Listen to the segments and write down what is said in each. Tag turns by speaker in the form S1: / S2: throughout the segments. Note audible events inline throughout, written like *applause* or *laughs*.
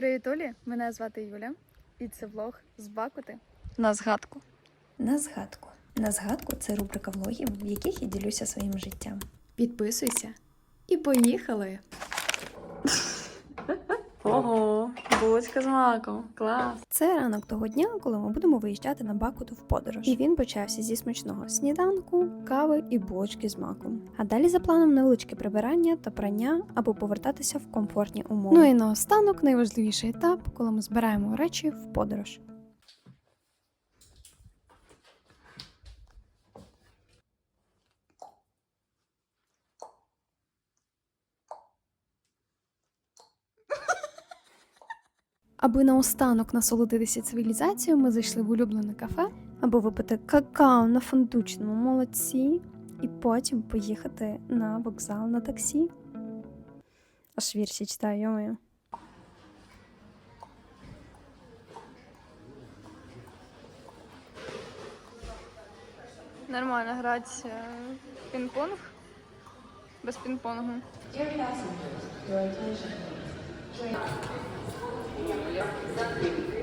S1: Привіт, Олі! Мене звати Юля, і це влог з Бакути на згадку.
S2: На згадку. На згадку це рубрика влогів, в яких я ділюся своїм життям.
S1: Підписуйся і поїхали!
S3: Ого, булочка з маком. Клас.
S2: Це ранок того дня, коли ми будемо виїжджати на Бакуту в подорож. І він почався зі смачного сніданку, кави і булочки з маком. А далі за планом невеличке прибирання та прання, аби повертатися в комфортні умови.
S1: Ну і наостанок найважливіший етап, коли ми збираємо речі в подорож. Аби наостанок насолодитися цивілізацією, ми зайшли в улюблене кафе.
S2: або випити какао на фундучному молоці, і потім поїхати на вокзал на таксі. Аж вірші читаю, йомаю.
S1: Нормально грати в пінг-понг без пінг-понгу. Дякую.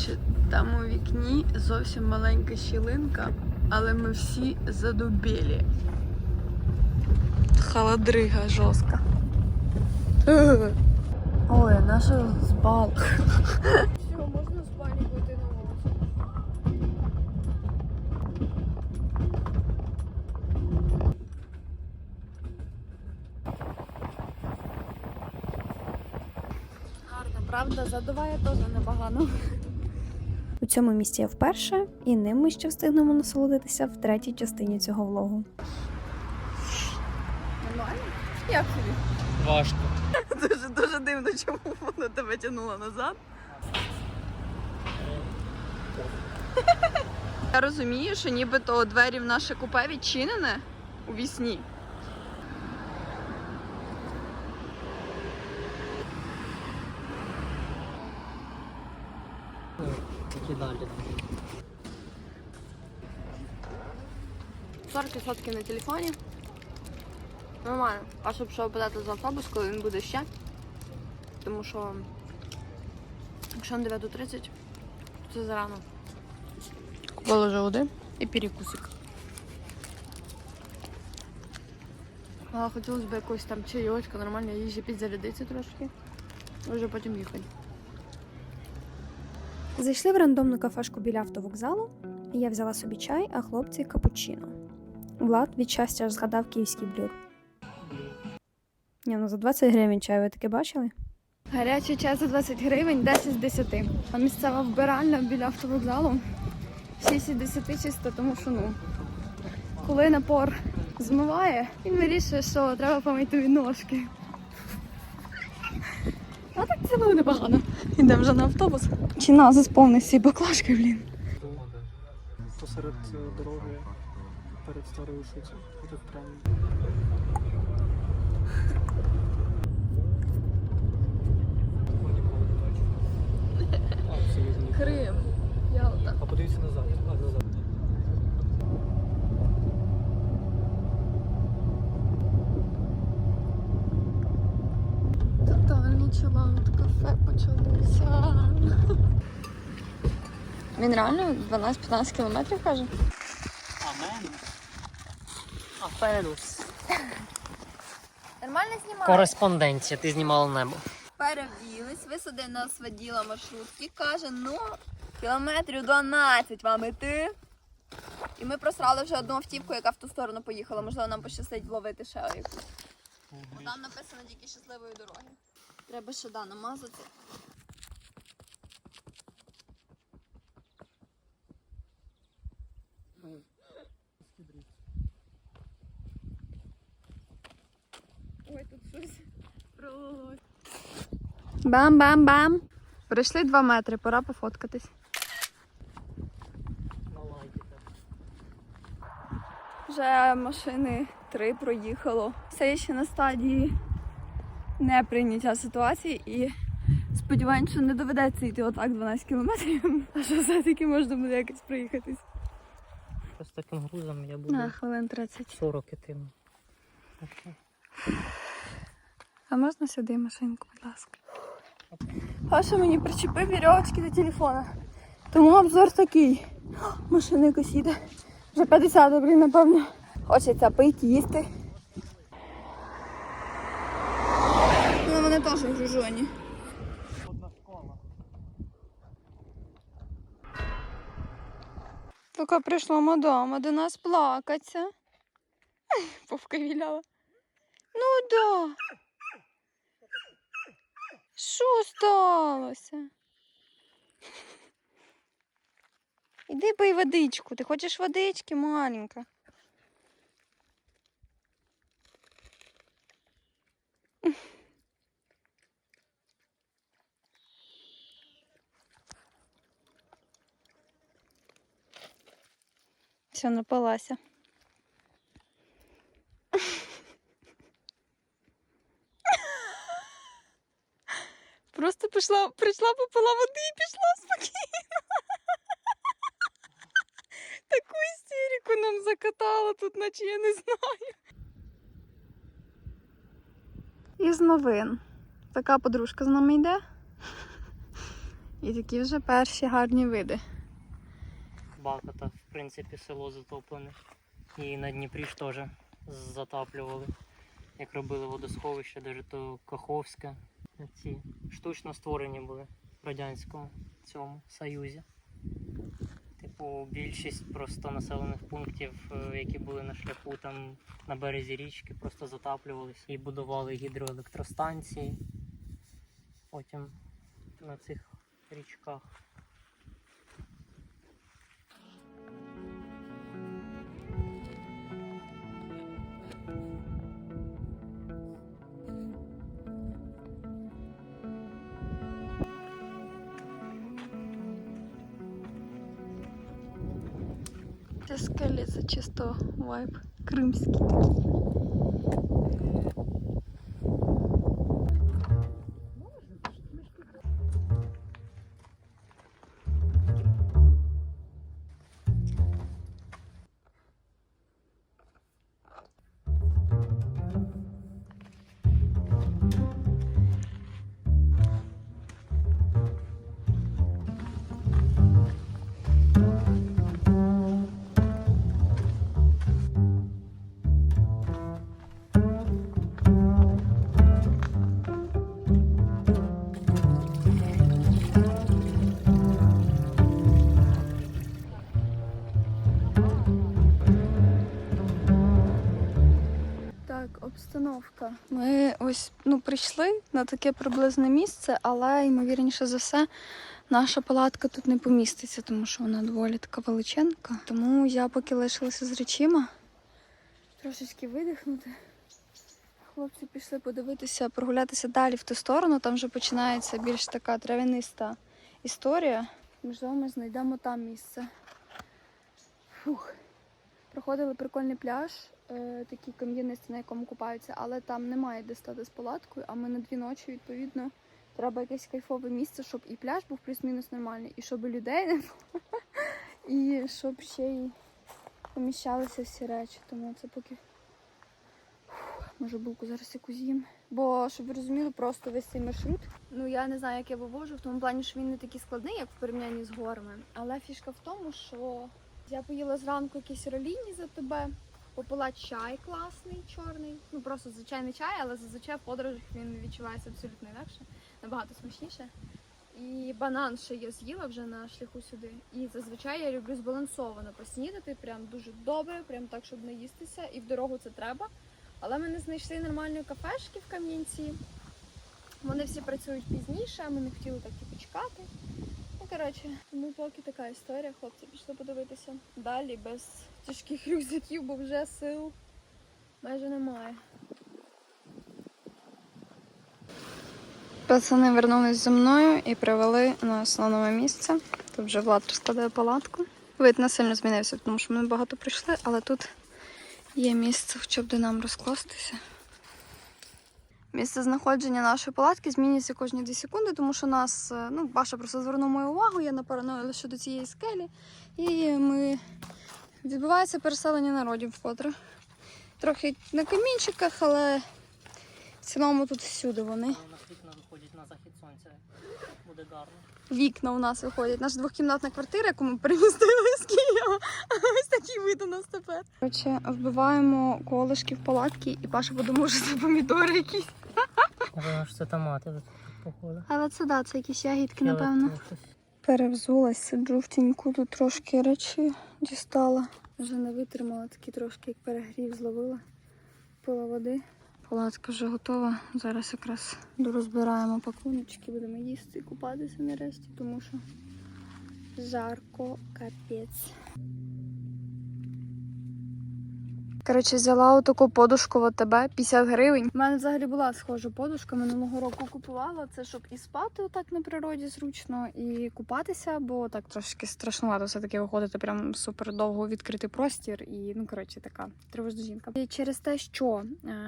S3: Коротше, там у вікні зовсім маленька щілинка, але ми всі задубілі. Холодрига жорстка. *laughs* Ой, наша збал.
S1: Все, можна з пані вийти на вулицю. Гарно, правда, задуває теж непогано.
S2: У цьому місці я вперше, і ним ми ще встигнемо насолодитися в третій частині цього влогу.
S1: Нормально? Як тобі?
S4: Важко. *laughs*
S3: Дуже дуже дивно, чому воно тебе тягнуло назад. *laughs* Я розумію, що нібито двері в наше купе відчинене у вісні.
S4: Такі далі.
S1: 40 сотки на телефоні. Нормально. А щоб що подати за автобус, коли він буде ще. Тому що якщо на 9.30, то це зарано. Купила вже води і перекусик. А, хотілося б якось там чайочка, нормально їжі підзарядитися трошки. І вже потім їхати.
S2: Зайшли в рандомну кафешку біля автовокзалу, я взяла собі чай, а хлопці капучино. Влад від щастя аж згадав київський блюр. Ні, ну за 20 гривень чаю ви таке бачили?
S1: Гарячий чай за 20 гривень, 10 з 10. А місцева вбиральня біля автовокзалу 6 із 10 чисто, тому що ну, коли напор змиває, він вирішує, що треба помити ножки. Це було непогано. Йдемо вже на автобус. Чи на засповнив всі баклажки, блін.
S4: Посеред е, дороги перед старою шуцею. Тут прям ніколи не бачив.
S1: Крим. Ялта.
S4: А подивіться назад. А, назад.
S1: Кафе почалося. Він реально 12-15 кілометрів каже?
S4: Амен. Апенус.
S1: Нормально знімає.
S4: Кореспонденція. Ти знімала небо.
S1: Перевділись, висадив нас воділа маршрутки, каже, ну, кілометрів 12 вам іти. І ми просрали вже одну автівку, яка в ту сторону поїхала. Можливо, нам пощастить вловити ще якусь. Бо там написано тільки щасливої дороги. Треба ще да, намазати. Ой, тут щось пролилось. Бам-бам-бам. Пройшли два метри, пора пофоткатись.
S5: Вже машини три проїхало. Все ще на стадії неприйняття ситуації і сподіваємось, що не доведеться йти отак 12 кілометрів, *laughs* а що все-таки можна буде якось проїхатись.
S3: З таким грузом я буду
S1: На хвилин 30.
S3: 40 ітиму.
S1: А можна сюди машинку, будь ласка?
S5: Паша мені причепив вірьовочки до телефона. Тому обзор такий. О, Машина якось їде. Вже 50 блін, напевно. Хочеться пити, їсти. Ну, гружоні.
S1: Тільки прийшла мадама до нас плакаться. *laughs* Віляла. Ну да. Що сталося? *laughs* Іди пий водичку. Ти хочеш водички, маленька? *laughs* Все, напилася. Просто пішла, прийшла, попила води і пішла спокійно. Таку істерику нам закатала тут, наче я не знаю. Із новин. Така подружка з нами йде. І такі вже перші гарні види.
S3: Баката, в принципі, село затоплене. І на Дніпрі ж теж затаплювали. Як робили водосховище, навіть то Каховське. Ці штучно створені були в Радянському цьому Союзі. Типу, більшість просто населених пунктів, е, які були на шляху там на березі річки, просто затаплювалися і будували гідроелектростанції. Потім на цих річках.
S1: Скелі, це чисто вайб кримський такий. Обстановка. Ми ось ну, прийшли на таке приблизне місце, але ймовірніше за все, наша палатка тут не поміститься, тому що вона доволі така величенка. Тому я поки лишилася з речима. Трошечки видихнути. Хлопці пішли подивитися, прогулятися далі в ту сторону. Там вже починається більш така травяниста історія. Можливо, ми знайдемо там місце. Фух. Проходили прикольний пляж, е, такий кам'янистий, на якому купаються, але там немає де стати з палаткою, а ми на дві ночі, відповідно, треба якесь кайфове місце, щоб і пляж був плюс-мінус нормальний, і щоб і людей не було, *laughs* і щоб ще й поміщалися всі речі. Тому це поки. Може, булку зараз яку з'їм. Бо, щоб ви розуміли, просто весь цей маршрут. Ну я не знаю, як я вивожу, в тому плані, що він не такий складний, як в порівнянні з горами. Але фішка в тому, що я поїла зранку якісь роліні за тебе, попила чай класний, чорний. Ну просто звичайний чай, але зазвичай в подорожах він відчувається абсолютно інакше, набагато смачніше. І банан ще я з'їла вже на шляху сюди. І зазвичай я люблю збалансовано поснідати, прям дуже добре, прям так, щоб не їстися. І в дорогу це треба. Але ми не знайшли нормальної кафешки в Кам'янці. Вони всі працюють пізніше, ми не хотіли так і почекати. Коротше, тому поки така історія, хлопці пішли подивитися. Далі без тяжких рюкзаків, бо вже сил майже немає. Пацани вернулись зі мною і привели на нове місце. Тут вже Влад розкладає палатку. Вид не сильно змінився, тому що ми багато прийшли, але тут є місце, хоча б де нам розкластися. Місце знаходження нашої палатки змінюється кожні 2 секунди, тому що нас, е, ну, Баша просто звернув мою увагу, я напарanoїла лише до цієї скелі. І ми відбувається переселення народів вкотре. Трохи на камінчиках, але в цілому тут всюди вони.
S3: У нас вікна виходять на захід сонця. Буде гарно.
S1: Вікна у нас виходять. Наша двохкімнатна квартира, яку ми перемістили з Києва. Ось такий вид у нас тепер. Коротше, вбиваємо колишки в палатки, і Паша подумав, що це помідори якісь.
S3: Думаю, що це томати походу.
S1: Але це да, це якісь ягідки, напевно. Перевзулась, сиджу в тіньку, тут трошки речі дістала. Вже не витримала, такий трошки як перегрів зловила. Пила води. Палатка вже готова. Зараз якраз дорозбираємо пакуночки, будемо їсти і купатися нарешті, тому що жарко капець. Коротше, взяла отаку подушку в АТБ 50 гривень. У мене взагалі була схожа подушка. Минулого року купувала це, щоб і спати отак на природі зручно, і купатися, бо так трошки страшнувато все-таки виходити прям супер довго відкритий простір. І ну коротше, така тривожна жінка. І через те, що е,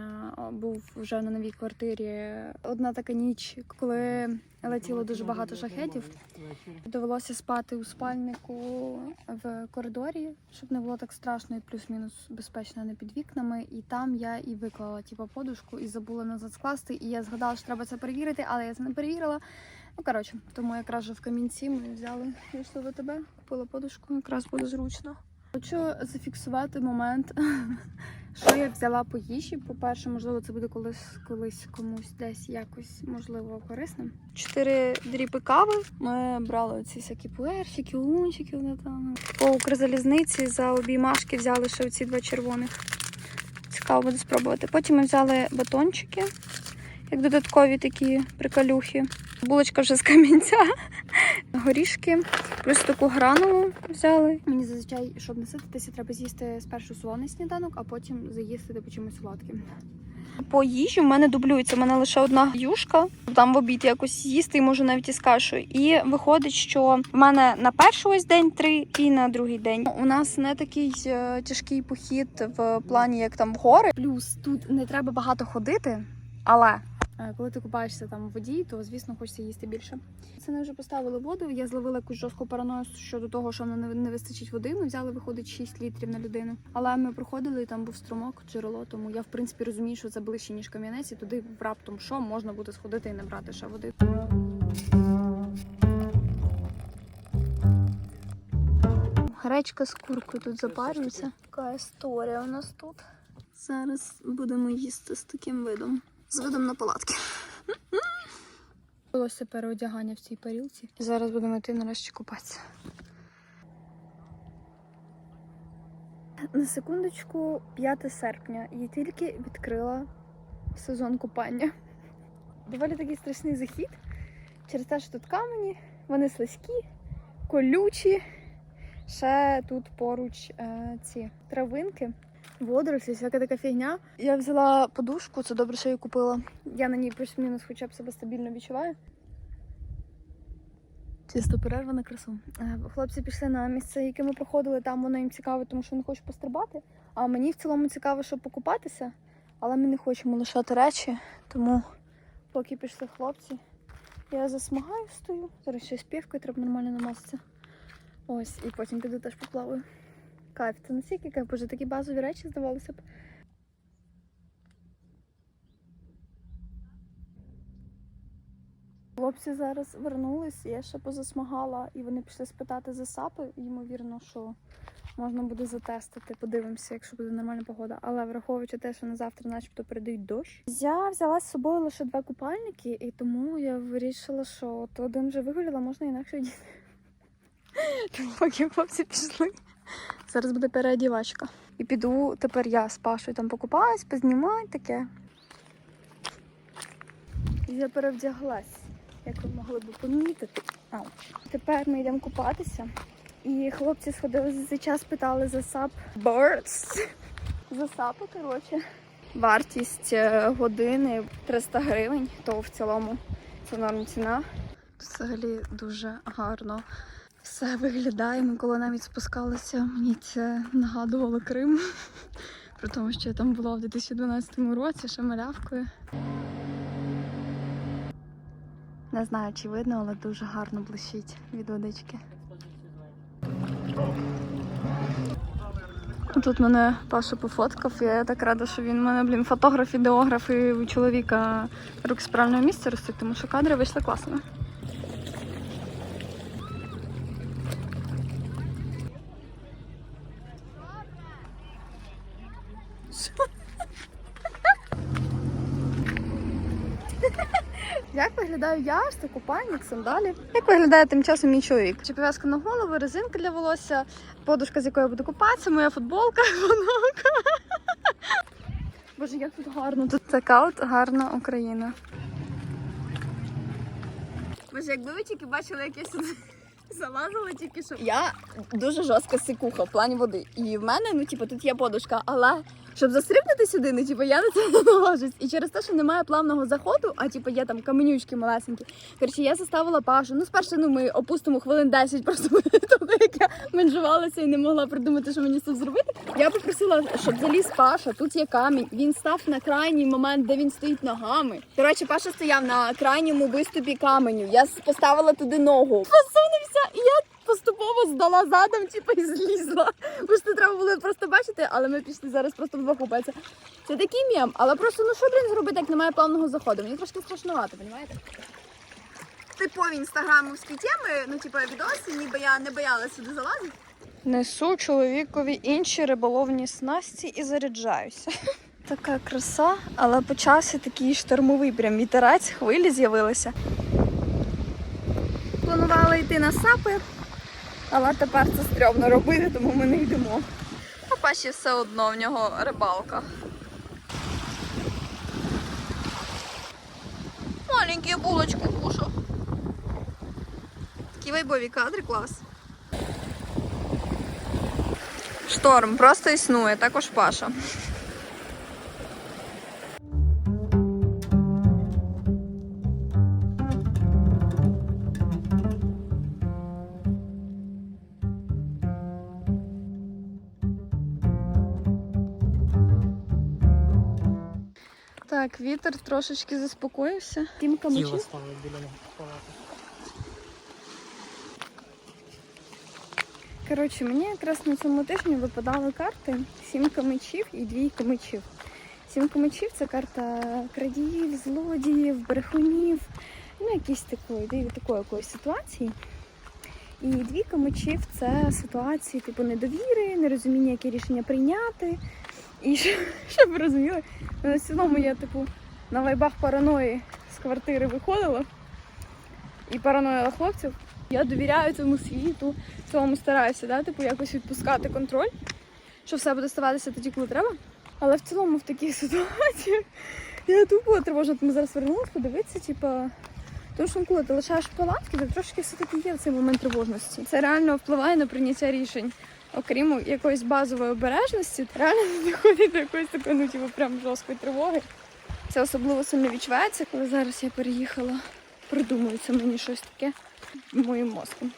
S1: був вже на новій квартирі одна така ніч, коли летіло дуже багато шахетів. Довелося спати у спальнику в коридорі, щоб не було так страшно і плюс-мінус безпечно не під вікнами. І там я і виклала типу, подушку і забула назад скласти. І я згадала, що треба це перевірити, але я це не перевірила. Ну коротше, тому якраз же в камінці ми взяли вийшли в тебе, купила подушку, якраз буде зручно. Хочу зафіксувати момент, що я взяла по їжі. По-перше, можливо, це буде колись колись комусь десь якось можливо корисним. Чотири дріпи кави. Ми брали ці всякі пуерчики, лунчики, вони. По Укрзалізниці за обіймашки взяли ще ці два червоних. Цікаво буде спробувати. Потім ми взяли батончики, як додаткові такі приколюхи. Булочка вже з камінця, горішки, плюс таку гранулу взяли. Мені зазвичай, щоб не сититися, треба з'їсти спершу солоний сніданок, а потім заїсти типу чимось солодким. По їжі в мене дублюється. У мене лише одна юшка. Там в обід якось їсти і можу навіть із кашею. І виходить, що в мене на перший ось день три і на другий день. У нас не такий е, тяжкий похід в плані, як там в гори. Плюс тут не треба багато ходити, але. Е, Коли ти купаєшся там в воді, то звісно хочеться їсти більше. Це не вже поставили воду. Я зловила якусь жорстку параною щодо того, що не вистачить води. Ми взяли, виходить 6 літрів на людину. Але ми проходили і там був струмок, джерело. Тому я в принципі розумію, що це ближче ніж кам'янець, і туди раптом що можна буде сходити і набрати ще води. Гречка з куркою тут запарюється. Така історія у нас тут. Зараз будемо їсти з таким видом. З видом на палатки. Булося переодягання в цій парілці. Зараз будемо йти нарешті купатися. На секундочку, 5 серпня. Я тільки відкрила сезон купання. Доволі такий страшний захід. Через те, що тут камені, вони слизькі, колючі. Ще тут поруч е, ці травинки, водорослі, всяка така фігня. Я взяла подушку, це добре, що я купила. Я на ній плюс-мінус хоча б себе стабільно відчуваю. Чисто перерва на красу. Е, Хлопці пішли на місце, яке ми проходили. Там воно їм цікаво, тому що вони хочуть пострибати. А мені в цілому цікаво, щоб покупатися, але ми не хочемо лишати речі. Тому поки пішли хлопці, я засмагаю, стою. Зараз ще півкою треба нормально намастися. Ось, і потім піду теж поплаваю. Кайф, це настільки кайф, боже, такі базові речі здавалося б. Хлопці зараз вернулись, я ще позасмагала, і вони пішли спитати за сапи. Ймовірно, що можна буде затестити. Подивимося, якщо буде нормальна погода. Але враховуючи те, що на завтра, начебто, передають дощ. Я взяла з собою лише два купальники, і тому я вирішила, що от один вже вигуляла, можна інакше діти. *laughs* Поки хлопці пішли. Зараз буде переодівачка. І піду тепер я з Пашою там покупаюсь, познімаю таке. Я перевдяглась, як ви могли б помітити. Ау. Тепер ми йдемо купатися. І хлопці сходили за цей час, питали за сап Birds. За сапу, коротше. Вартість е, години 300 гривень, то в цілому Це норм ціна. Взагалі дуже гарно все виглядає. Ми коли навіть спускалися, мені це нагадувало Крим. *laughs* При тому, що я там була в 2012 році, ще малявкою. Не знаю, чи видно, але дуже гарно блищить від водички. Тут мене Паша пофоткав, я так рада, що він мене, блін, фотограф, ідеограф і чоловіка руки з місця ростуть, тому що кадри вийшли класно. Як виглядаю я ось це купальник, сандалі? Як виглядає тим часом мій чоловік? Чи пов'язка на голову, резинка для волосся, подушка, з якою я буду купатися, моя футболка, *laughs* фонарка. Боже, як тут гарно. Тут така от гарна Україна.
S5: Боже, якби ви тільки бачили, як я сюди *laughs* залазила тільки що. Я дуже жорстка сикуха в плані води. І в мене, ну, типу, тут є подушка, але щоб застрибнути сюди, ну, типу, я на це *laughs* не наважусь. І через те, що немає плавного заходу, а типу є там каменючки малесенькі. Коротше, я заставила Пашу. Ну, спершу ну, ми опустимо хвилин 10 просто *laughs* того, як я менжувалася і не могла придумати, що мені цим зробити. Я попросила, щоб заліз Паша. Тут є камінь. Він став на крайній момент, де він стоїть ногами. Коротше, Паша стояв на крайньому виступі каменю. Я поставила туди ногу. Посунувся, і я поступово здала задом, типу, і злізла. Бо ж це треба було просто бачити, але ми пішли зараз просто вдвох купатися. Це такий мєм, але просто ну що блін зробити, як немає плавного заходу? Мені трошки страшнувато, розумієте? Типові інстаграмовські теми, ну типу відоси, ніби я не боялася сюди залазити.
S1: Несу чоловікові інші риболовні снасті і заряджаюся. *laughs* Така краса, але почався такий штормовий прям вітерець, хвилі з'явилися.
S5: Планували йти на сапи, але тепер це стрьомно робити, тому ми не йдемо. А Паші все одно в нього рибалка. Маленькі булочки кушав. Такі вайбові кадри, клас. Шторм просто існує, також Паша.
S1: Так, вітер трошечки заспокоївся. Тімка
S3: біля палати.
S1: Коротше, мені якраз на цьому тижні випадали карти сімка мечів і двійка мечів. Сімка мечів це карта крадіїв, злодіїв, брехунів, ну якісь такої, такої, такої якоїсь ситуації. І двійка мечів це ситуації типу недовіри, нерозуміння, які рішення прийняти. І *laughs* щоб, ви розуміли, в цілому я типу на вайбах параної з квартири виходила і параноїла хлопців. Я довіряю цьому світу, цьому стараюся, да? типу, якось відпускати контроль, що все буде ставатися тоді, коли треба. Але в цілому в таких *laughs* ситуаціях я тупо тривожна, ми зараз вернулась подивитися, типу. Тому що коли ти лишаєш палатки, то трошки все-таки є в цей момент тривожності. Це реально впливає на прийняття рішень. Окрім якоїсь базової обережності, реально доходить до якоїсь такої, ну, типу, прям жорсткої тривоги. Це особливо сильно відчувається, коли зараз я переїхала. Придумується мені щось таке моїм мозком.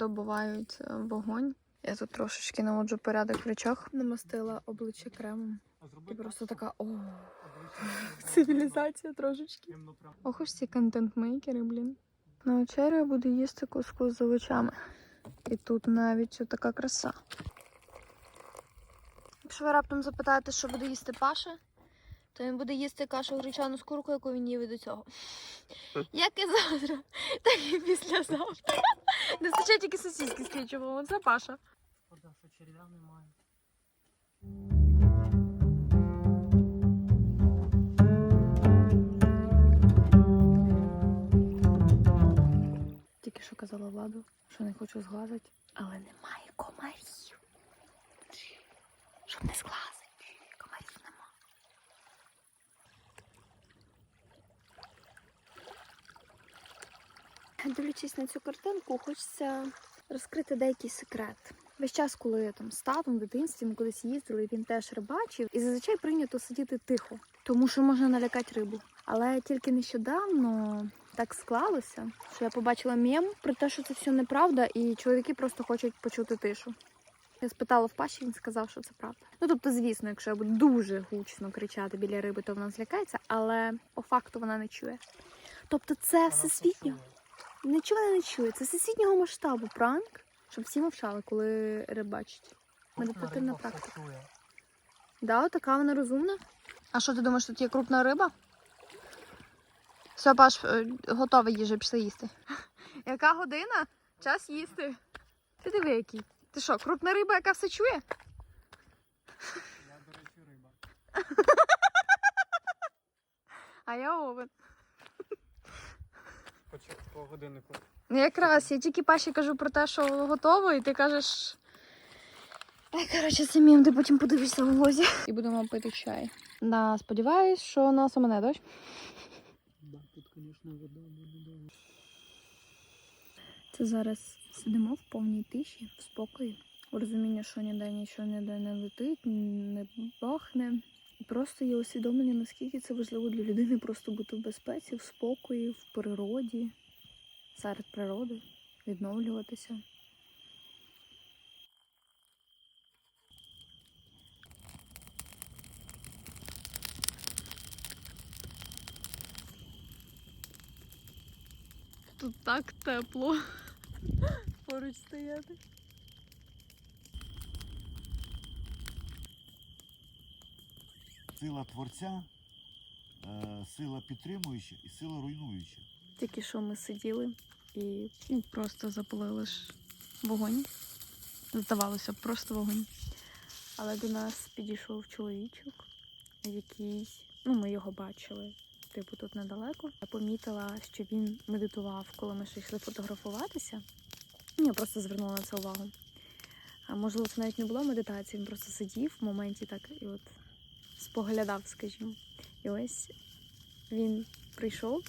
S1: Добувають е, вогонь. Я тут трошечки наводжу порядок в речах. Намастила обличчя кремом. І просто така о, *laughs* цивілізація трошечки. Ох уж ці контент-мейкери, блін. На вечерю я буду їсти куску з овочами. І тут навіть така краса. Якщо ви раптом запитаєте, що буде їсти Паша, то він буде їсти кашу гречану з куркою, яку він їв і до цього. *laughs* Як і завтра, так і післязавтра. Не *laughs* вистачає тільки сосиски з кетчупом, оце Паша.
S3: Шкода, що черв'я немає.
S1: Тільки що казала владу, що не хочу зглазити, але немає комарів. Щоб не зглазити. Дивлячись на цю картинку, хочеться розкрити деякий секрет. Весь час, коли я там з татом в дитинстві ми кудись їздили, він теж рибачив, і зазвичай прийнято сидіти тихо, тому що можна налякати рибу. Але тільки нещодавно так склалося, що я побачила мем про те, що це все неправда, і чоловіки просто хочуть почути тишу. Я спитала в Паші, він сказав, що це правда. Ну тобто, звісно, якщо я буду дуже гучно кричати біля риби, то вона злякається, але по факту вона не чує. Тобто, це всесвітньо. Нічого не чує. Це всесвітнього масштабу пранк, щоб всі мовчали, коли рибачать. Медитативна практика. Да, така вона розумна. А що ти думаєш, тут є крупна риба? Все, Паш, е, готова їжа, пішли їсти. *laughs* Яка година? Час їсти. Ти диви який. Ти що, крупна риба, яка все чує?
S4: Я, до речі, риба. *laughs*
S1: А я овен.
S4: Хочу по годиннику.
S1: Ну якраз, я тільки Паші кажу про те, що готово, і ти кажеш. Ай, коротше, самим ти потім подивишся в влозі. І будемо пити чай. Да, сподіваюсь, що нас мене дощ.
S4: Да, тут, звісно, вода буде.
S1: Це зараз сидимо в повній тиші, в спокої. У розумінні, що ніде нічого ніде не летить, не бахне. Просто є усвідомлення, наскільки це важливо для людини просто бути в безпеці, в спокої, в природі, серед природи, відновлюватися. Тут так тепло *laughs* поруч стояти.
S6: Сила творця, е, сила підтримуюча і сила руйнуюча.
S1: Тільки що ми сиділи і ну, просто запалили ж вогонь. Здавалося, б, просто вогонь. Але до нас підійшов чоловічок, який, ну, ми його бачили, типу, тут недалеко. Я помітила, що він медитував, коли ми ще йшли фотографуватися. Ну, Я просто звернула на це увагу. А можливо, це навіть не була медитація, він просто сидів в моменті так і от споглядав, скажімо. І ось він прийшов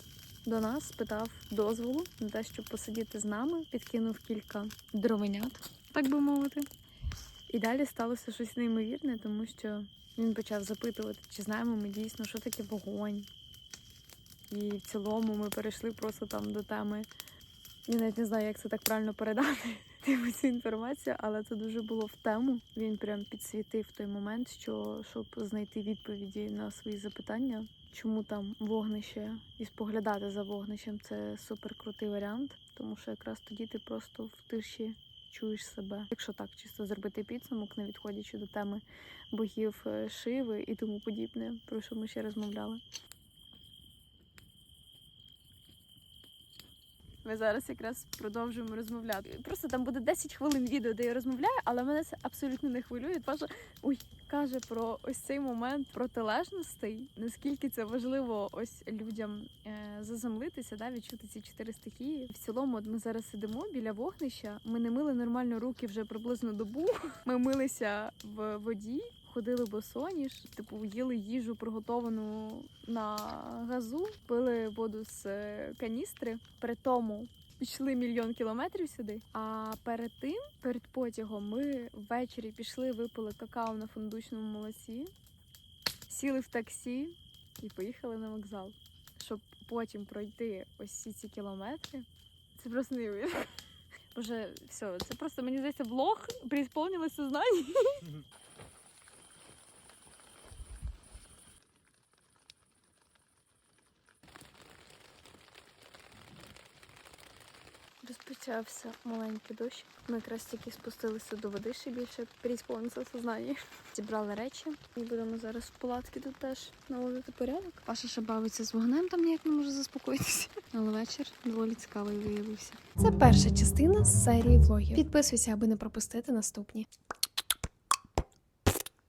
S1: до нас, спитав дозволу на те, щоб посидіти з нами, підкинув кілька дровенят, так би мовити. І далі сталося щось неймовірне, тому що він почав запитувати, чи знаємо ми дійсно, що таке вогонь. І в цілому ми перейшли просто там до теми. Я навіть не знаю, як це так правильно передати типу, цю інформацію, але це дуже було в тему. Він прям підсвітив той момент, що щоб знайти відповіді на свої запитання, чому там вогнище і споглядати за вогнищем це супер крутий варіант, тому що якраз тоді ти просто в тиші чуєш себе. Якщо так чисто зробити підсумок, не відходячи до теми богів е, Шиви і тому подібне, про що ми ще розмовляли. Ми зараз якраз продовжуємо розмовляти. Просто там буде 10 хвилин відео, де я розмовляю, але мене це абсолютно не хвилює. Паша ой, каже про ось цей момент протилежностей, наскільки це важливо ось людям е, заземлитися, да, відчути ці чотири стихії. В цілому, от ми зараз сидимо біля вогнища. Ми не мили нормально руки вже приблизно добу. Ми милися в воді. Ходили босоніж, типу їли їжу приготовану на газу, пили воду з е, каністри. При тому йшли мільйон кілометрів сюди. А перед тим, перед потягом, ми ввечері пішли, випили какао на фундучному молоці, сіли в таксі і поїхали на вокзал, щоб потім пройти ось всі ці кілометри. Це просто неймовірно. *laughs* Боже, все, це просто мені здається влог преисполнилось сознання. *laughs* Розпочався маленький дощ. Ми якраз тільки спустилися до води, ще більше переісполнилося сознання. Зібрали речі і будемо зараз в палатки тут теж наводити порядок. Паша ще бавиться з вогнем, там ніяк не може заспокоїтися. Але вечір доволі цікавий виявився.
S2: Це перша частина з серії влогів. Підписуйся, аби не пропустити наступні.